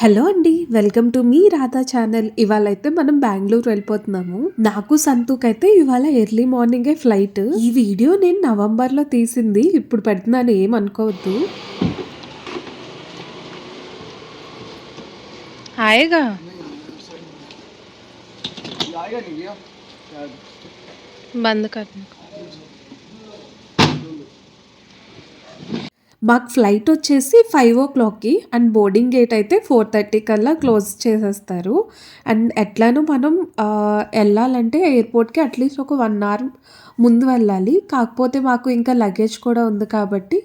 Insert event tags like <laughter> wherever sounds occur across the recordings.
Hello అండి welcome to మీ Radha channel. ఇవాళ అయితే మనం బెంగళూరు వెళ్ళిపోతున్నాము. నాకు సంతూకైతే ఇవాళ ఎర్లీ మార్నింగే ఫ్లైట్. ఈ వీడియో నేను నవంబర్లో తీసింది. ఇప్పుడు పెడుతున్నాను ఏమనుకోవద్దు. హాయిగా. బంద్ కట్టు. మాకు ఫ్లైట్ వచ్చేసి ఫైవ్ ఓ క్లాక్కి అండ్ బోర్డింగ్ గేట్ అయితే ఫోర్ థర్టీ కల్లా క్లోజ్ చేసేస్తారు. అండ్ ఎట్లానూ మనం వెళ్ళాలంటే ఎయిర్పోర్ట్కి అట్లీస్ట్ ఒక వన్ అవర్ ముందు వెళ్ళాలి. కాకపోతే మాకు ఇంకా లగేజ్ కూడా ఉంది కాబట్టి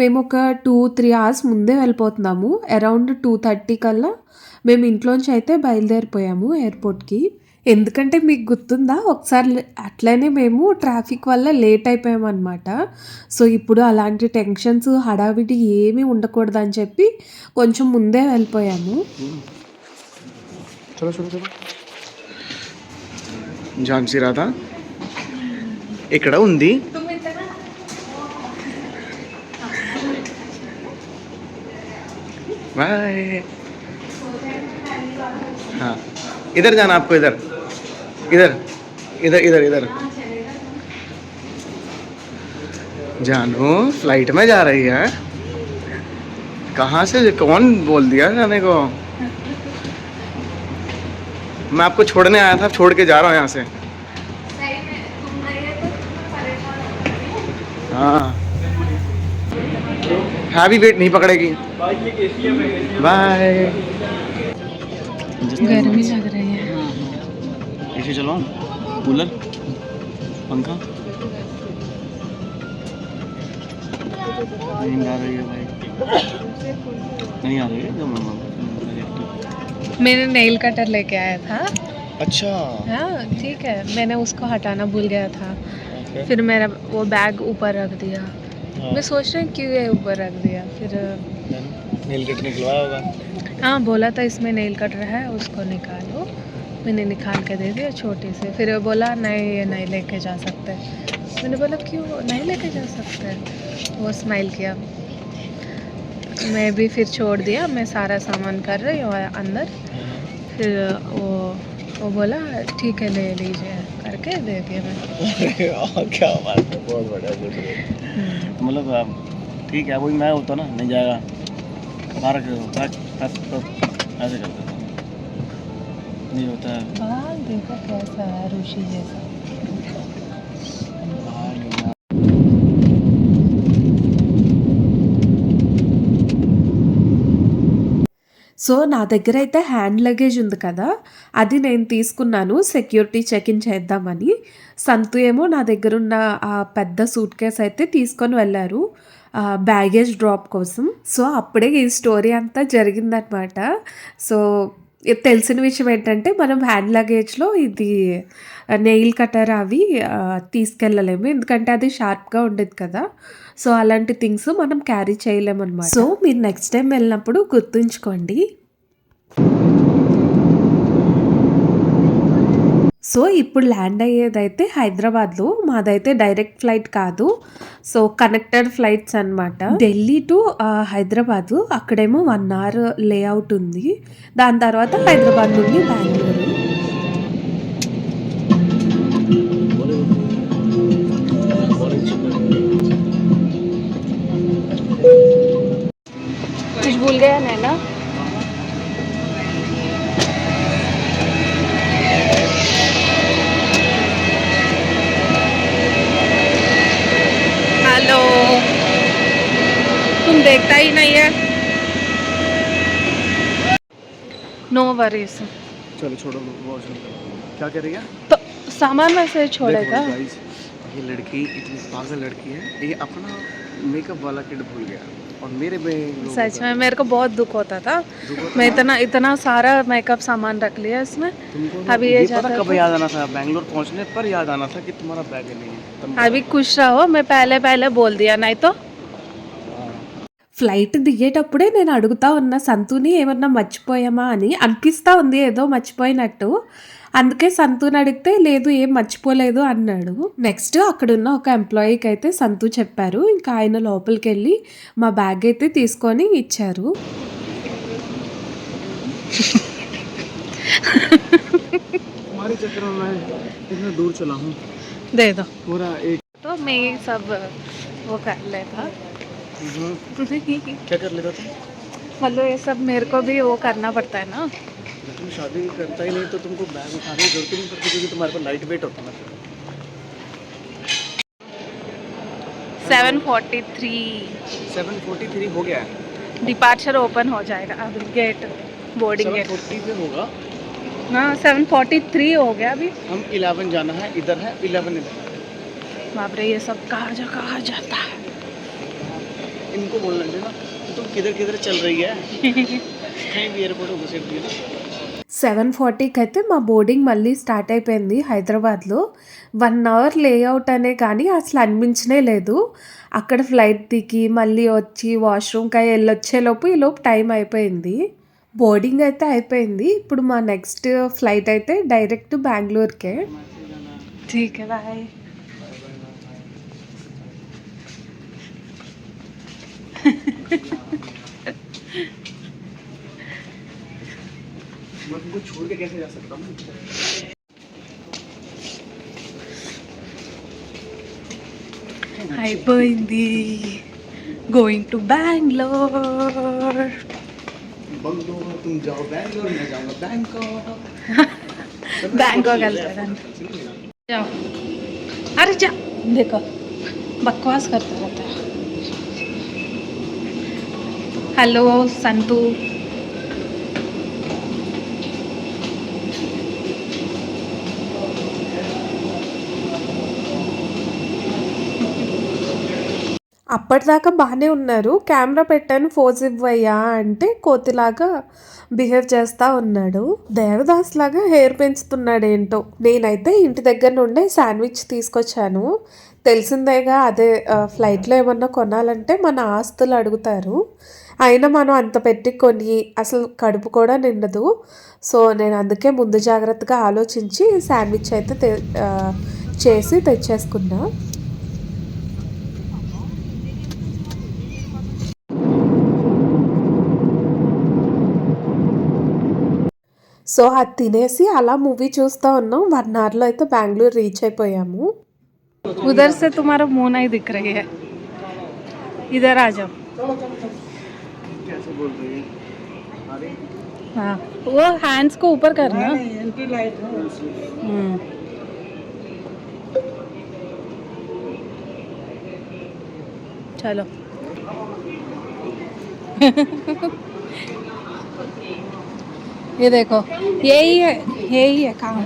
మేము ఒక టూ త్రీ అవర్స్ ముందే వెళ్ళిపోతున్నాము. అరౌండ్ టూ థర్టీ కల్లా మేము ఇంట్లోంచి అయితే బయలుదేరిపోయాము ఎయిర్పోర్ట్కి. ఎందుకంటే మీకు గుర్తుందా ఒకసారి లే- అట్లనే మేము ట్రాఫిక్ వల్ల లేట్ అయిపోయామన్నమాట సో ఇప్పుడు అలాంటి టెన్షన్స్ హడావిడి ఏమీ ఉండకూడదని చెప్పి కొంచెం ముందే వెళ్ళిపోయాము చలో చలో చలో ఝాన్సీ రాధా ఇక్కడ ఉంది बाय हाँ इधर जाना आपको इधर इधर इधर इधर इधर। जानू फ़्लाइट में जा रही है? कहाँ से कौन बोल दिया जाने को? मैं आपको छोड़ने आया था छोड़ के जा रहा हूँ यहाँ से। हाँ हैवी वेट नहीं पकड़ेगी। बाय। गर्मी लग रही है। ऐसे चलो कूलर? पंखा? नींद आ रही है भाई। नहीं आ रही है जब मैंने नेल कटर लेके आया था। अच्छा। हाँ ठीक है। मैंने उसको हटाना भूल गया था। ओके फिर मेरा वो बैग ऊपर रख दिया। हाँ। मैं सोच रही हूँ क्यों ये ऊपर रख दिया? फिर नील कट निकलवाया होगा। हाँ बोला था इसमें नेल कटर है उसको निकालो। मैंने निकाल के दे दिया छोटी से। फिर वो बोला नहीं ये नहीं लेके जा सकते। मैंने बोला क्यों? नहीं लेके जा सकते? वो स्माइल किया। मैं भी फिर छोड़ दिया। मैं सारा सामान कर रही हूँ अंदर। फिर वो वो बोला ठीक है ले लीजिए। करके दे दिया मैं। क्या बात है बहुत बढ़िया हम्म, मतलब ठीक है वही मैं होता ना नहीं जाएगा। बाहर ऐसे करते। ఋషి చేసా సో నా దగ్గర అయితే హ్యాండ్ లగేజ్ ఉంది కదా అది నేను తీసుకున్నాను సెక్యూరిటీ చెకిన్ చేద్దామని. సంతు ఏమో నా దగ్గర ఉన్న ఆ పెద్ద సూట్ కేస్ అయితే తీసుకొని వెళ్ళారు బ్యాగేజ్ డ్రాప్ కోసం. సో అప్పుడే ఈ స్టోరీ అంతా జరిగిందనమాట సో తెలిసిన విషయం ఏంటంటే మనం హ్యాండ్ లగేజ్లో ఇది నెయిల్ కటర్ అవి తీసుకెళ్ళలేము. ఎందుకంటే అది షార్ప్గా ఉండేది కదా. సో అలాంటి థింగ్స్ మనం క్యారీ చేయలేము అనమాట సో మీరు నెక్స్ట్ టైం వెళ్ళినప్పుడు గుర్తుంచుకోండి సో ఇప్పుడు ల్యాండ్ అయ్యేదైతే హైదరాబాద్లో మాదైతే డైరెక్ట్ ఫ్లైట్ కాదు. సో కనెక్టెడ్ ఫ్లైట్స్ అన్నమాట. ఢిల్లీ టు హైదరాబాదు అక్కడేమో వన్ అవర్ లేఅవుట్ ఉంది. దాని తర్వాత హైదరాబాద్ నుండి బెంగళూరు. देखता ही नहीं है। नो वरीज चलो छोड़ो। क्या कह रही है? तो सामान में से छोड़ेगा ये लड़की इतनी पागल लड़की है ये अपना मेकअप वाला किट भूल गया। और मेरे में सच में मेरे को बहुत दुख होता था। दुख होता मैं इतना इतना सारा मेकअप सामान रख लिया इसमें। अभी ये ये जाता पता कब याद आना था? बैंगलोर पहुँचने पर याद आना था कि तुम्हारा बैग नहीं है। अभी खुश रहो मैं पहले पहले बोल दिया नहीं तो ఫ్లైట్ దిగేటప్పుడే నేను అడుగుతా ఉన్న సంతుని ఏమన్నా మర్చిపోయామా అని అనిపిస్తా ఉంది ఏదో మర్చిపోయినట్టు అందుకే సంతుని అడిగితే లేదు ఏం మర్చిపోలేదు అన్నాడు నెక్స్ట్ అక్కడున్న ఒక ఎంప్లాయీకి అయితే సంతు చెప్పారు ఇంకా ఆయన లోపలికి వెళ్ళి మా బ్యాగ్ అయితే తీసుకొని ఇచ్చారు हमारे चक्कर में मैं इतना दूर चला हूँ दे दो पूरा एक तो मैं ये सब वो कर लेता क्या कर लेता तुम मतलब ये सब मेरे को भी वो करना पड़ता है ना। तुम शादी करता ही नहीं तो तुमको बैग उठाने की ज़रूरत नहीं पड़ती क्योंकि तुम्हारे पास लाइट वेट होता है ना। Seven forty three seven forty three हो गया है। डिपार्चर ओपन हो जाएगा अब गेट बोर्डिंग गेट फोर्टी पे होगा। हाँ सेवन फोर्टी थ्री हो गया अभी। हम इलेवन जाना है इधर है इलेवन इधर। बाप रे ये सब कहाँ जा कहाँ जाता है। इनको बोलना चाहिए ना कि तुम किधर किधर चल रही है कहीं भी एयरपोर्ट में घुसेड़ती है ना సెవెన్ ఫార్టీకి అయితే మా బోర్డింగ్ మళ్ళీ స్టార్ట్ అయిపోయింది హైదరాబాద్లో వన్ అవర్ లేఅవుట్ అనే కానీ అసలు అనిపించనే లేదు అక్కడ ఫ్లైట్ దిగి మళ్ళీ వచ్చి వాష్రూమ్కి వెళ్ళొచ్చేలోపు ఈలోపు టైం అయిపోయింది బోర్డింగ్ అయితే అయిపోయింది ఇప్పుడు మా నెక్స్ట్ ఫ్లైట్ అయితే డైరెక్ట్ బెంగళూరుకే ठीक हाय बंदी गोइंग टू बैंगलोर बंगलोर तुम जाओ बैंगलोर मैं जाऊँगा बैंकॉक <laughs> बैंकॉक जाओ। अरे जा देखो बकवास करते रहता है। హలో సంతు. అప్పటిదాకా బాగానే ఉన్నారు. కెమెరా పెట్టాను ఫోజ్ ఇవ్వయ్యా అంటే కోతిలాగా బిహేవ్ చేస్తూ ఉన్నాడు. దేవదాస్ లాగా హెయిర్ పెంచుతున్నాడేంటో. నేనైతే ఇంటి దగ్గర నుండే శాండ్విచ్ తీసుకొచ్చాను. తెలిసిందేగా అదే ఫ్లైట్లో ఏమన్నా కొనాలంటే మన ఆస్తులు అడుగుతారు. అయినా మనం అంత పెట్టి కొని అసలు కడుపు కూడా నిండదు సో నేను అందుకే ముందు జాగ్రత్తగా ఆలోచించి శాండ్విచ్ అయితే తె- ఆ, చేసి తెచ్చేసుకున్నా సో అది తినేసి అలా మూవీ చూస్తూ ఉన్నాం వన్ అవర్లో అయితే బెంగళూరు రీచ్ అయిపోయాము उधर से तुम्हारा मुंह नहीं दिख रही है इधर आ जाओ कैसे बोल रही है। हाँ वो हैंड्स को ऊपर करना हम्म। चलो। <laughs> ये देखो यही है यही है काम।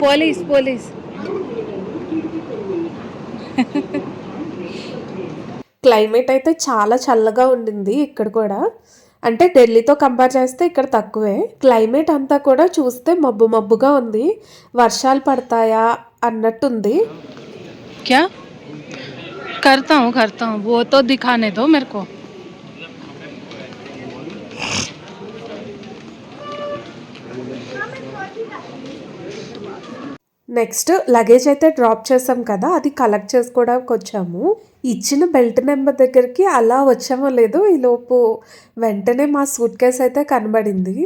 Police police. <laughs> క్లైమేట్ అయితే చాలా చల్లగా ఉండింది ఇక్కడ కూడా. అంటే ఢిల్లీతో కంపేర్ చేస్తే ఇక్కడ తక్కువే. క్లైమేట్ అంతా కూడా చూస్తే మబ్బు మబ్బుగా ఉంది. వర్షాలు పడతాయా అన్నట్టుంది. క్యా? కర్తా కర్తా. బోతో తో దిఖానే దో నెక్స్ట్ లగేజ్ అయితే డ్రాప్ చేసాం కదా అది కలెక్ట్ చేసుకోవడానికి వచ్చాము. ఇచ్చిన బెల్ట్ నెంబర్ దగ్గరికి అలా వచ్చామో లేదో ఈలోపు వెంటనే మా సూట్ కేస్ అయితే కనబడింది.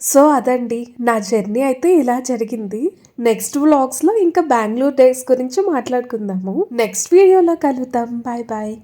సో అదండి నా జర్నీ అయితే ఇలా జరిగింది. నెక్స్ట్ వ్లాగ్స్లో ఇంకా బెంగళూరు డేస్ గురించి మాట్లాడుకుందాము. నెక్స్ట్ వీడియోలో కలుద్దాం. Bye bye